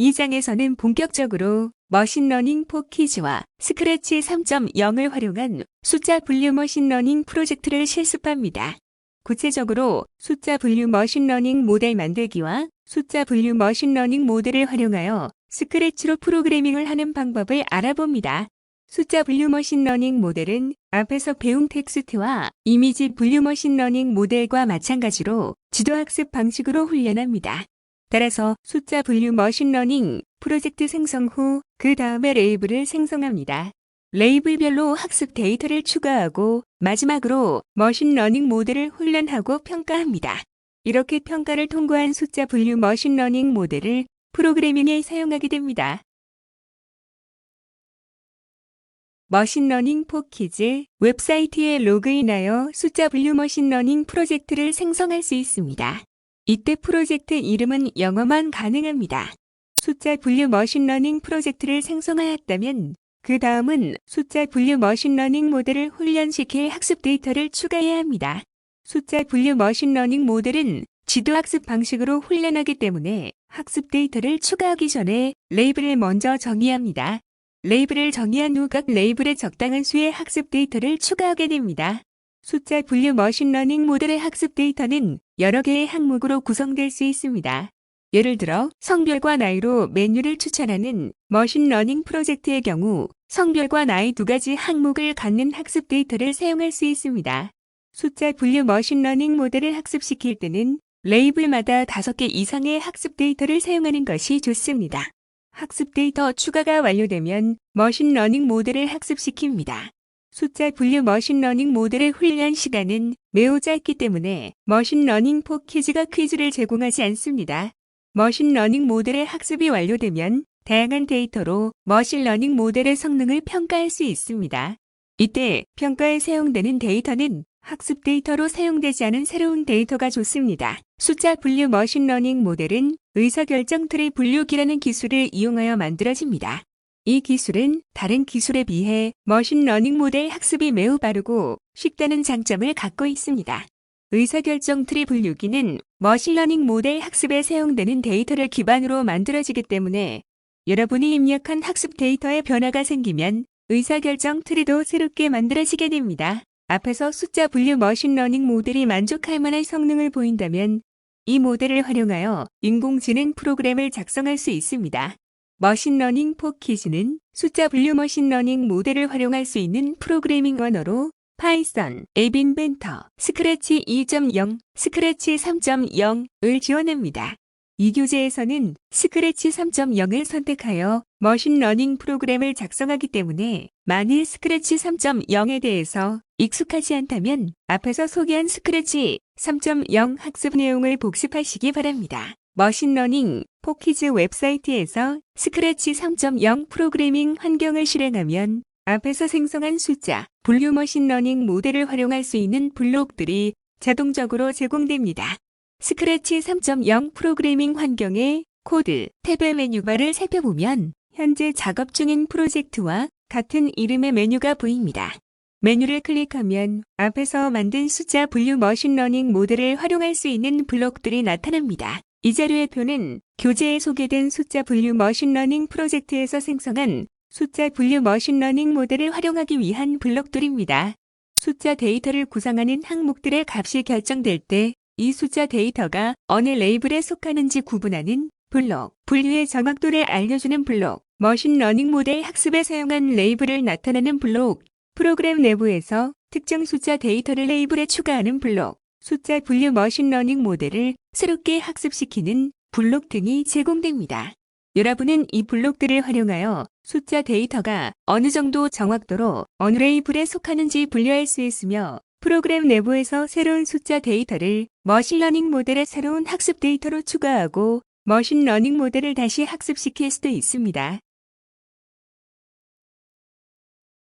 2장에서는 본격적으로 머신러닝 포키즈와 스크래치 3.0을 활용한 숫자 분류 머신러닝 프로젝트를 실습합니다. 구체적으로 숫자 분류 머신러닝 모델 만들기와 숫자 분류 머신러닝 모델을 활용하여 스크래치로 프로그래밍을 하는 방법을 알아봅니다. 숫자 분류 머신러닝 모델은 앞에서 배운 텍스트와 이미지 분류 머신러닝 모델과 마찬가지로 지도학습 방식으로 훈련합니다. 따라서 숫자 분류 머신러닝 프로젝트 생성 후 그 다음에 레이블을 생성합니다. 레이블별로 학습 데이터를 추가하고 마지막으로 머신러닝 모델을 훈련하고 평가합니다. 이렇게 평가를 통과한 숫자 분류 머신러닝 모델을 프로그래밍에 사용하게 됩니다. 머신러닝 포키즈 웹사이트에 로그인하여 숫자 분류 머신러닝 프로젝트를 생성할 수 있습니다. 이때 프로젝트 이름은 영어만 가능합니다. 숫자 분류 머신러닝 프로젝트를 생성하였다면 그 다음은 숫자 분류 머신러닝 모델을 훈련시킬 학습 데이터를 추가해야 합니다. 숫자 분류 머신러닝 모델은 지도 학습 방식으로 훈련하기 때문에 학습 데이터를 추가하기 전에 레이블을 먼저 정의합니다. 레이블을 정의한 후 각 레이블에 적당한 수의 학습 데이터를 추가하게 됩니다. 숫자 분류 머신러닝 모델의 학습 데이터는 여러 개의 항목으로 구성될 수 있습니다. 예를 들어 성별과 나이로 메뉴를 추천하는 머신러닝 프로젝트의 경우 성별과 나이 두 가지 항목을 갖는 학습 데이터를 사용할 수 있습니다. 숫자 분류 머신러닝 모델을 학습시킬 때는 레이블마다 다섯 개 이상의 학습 데이터를 사용하는 것이 좋습니다. 학습 데이터 추가가 완료되면 머신러닝 모델을 학습시킵니다. 숫자 분류 머신러닝 모델의 훈련 시간은 매우 짧기 때문에 머신러닝 포키즈가 퀴즈를 제공하지 않습니다. 머신러닝 모델의 학습이 완료되면 다양한 데이터로 머신러닝 모델의 성능을 평가할 수 있습니다. 이때 평가에 사용되는 데이터는 학습 데이터로 사용되지 않은 새로운 데이터가 좋습니다. 숫자 분류 머신러닝 모델은 의사결정 트리 분류기라는 기술을 이용하여 만들어집니다. 이 기술은 다른 기술에 비해 머신러닝 모델 학습이 매우 빠르고 쉽다는 장점을 갖고 있습니다. 의사결정 트리 분류기는 머신러닝 모델 학습에 사용되는 데이터를 기반으로 만들어지기 때문에 여러분이 입력한 학습 데이터에 변화가 생기면 의사결정 트리도 새롭게 만들어지게 됩니다. 앞에서 숫자 분류 머신러닝 모델이 만족할 만한 성능을 보인다면 이 모델을 활용하여 인공지능 프로그램을 작성할 수 있습니다. 머신러닝 포키즈는 숫자 분류 머신러닝 모델을 활용할 수 있는 프로그래밍 언어로 파이썬, 에빈벤터, 스크래치 2.0, 스크래치 3.0을 지원합니다. 이 교재에서는 스크래치 3.0을 선택하여 머신러닝 프로그램을 작성하기 때문에 만일 스크래치 3.0에 대해서 익숙하지 않다면 앞에서 소개한 스크래치 3.0 학습 내용을 복습하시기 바랍니다. 머신러닝 포키즈 웹사이트에서 스크래치 3.0 프로그래밍 환경을 실행하면 앞에서 생성한 숫자, 분류 머신러닝 모델을 활용할 수 있는 블록들이 자동적으로 제공됩니다. 스크래치 3.0 프로그래밍 환경의 코드, 탭의 메뉴바를 살펴보면 현재 작업 중인 프로젝트와 같은 이름의 메뉴가 보입니다. 메뉴를 클릭하면 앞에서 만든 숫자 분류 머신러닝 모델을 활용할 수 있는 블록들이 나타납니다. 이 자료의 표는 교재에 소개된 숫자 분류 머신러닝 프로젝트에서 생성한 숫자 분류 머신러닝 모델을 활용하기 위한 블록들입니다. 숫자 데이터를 구성하는 항목들의 값이 결정될 때 이 숫자 데이터가 어느 레이블에 속하는지 구분하는 블록, 분류의 정확도를 알려주는 블록, 머신러닝 모델 학습에 사용한 레이블을 나타내는 블록, 프로그램 내부에서 특정 숫자 데이터를 레이블에 추가하는 블록, 숫자 분류 머신러닝 모델을 새롭게 학습시키는 블록 등이 제공됩니다. 여러분은 이 블록들을 활용하여 숫자 데이터가 어느 정도 정확도로 어느 레이블에 속하는지 분류할 수 있으며 프로그램 내부에서 새로운 숫자 데이터를 머신러닝 모델의 새로운 학습 데이터로 추가하고 머신러닝 모델을 다시 학습시킬 수도 있습니다.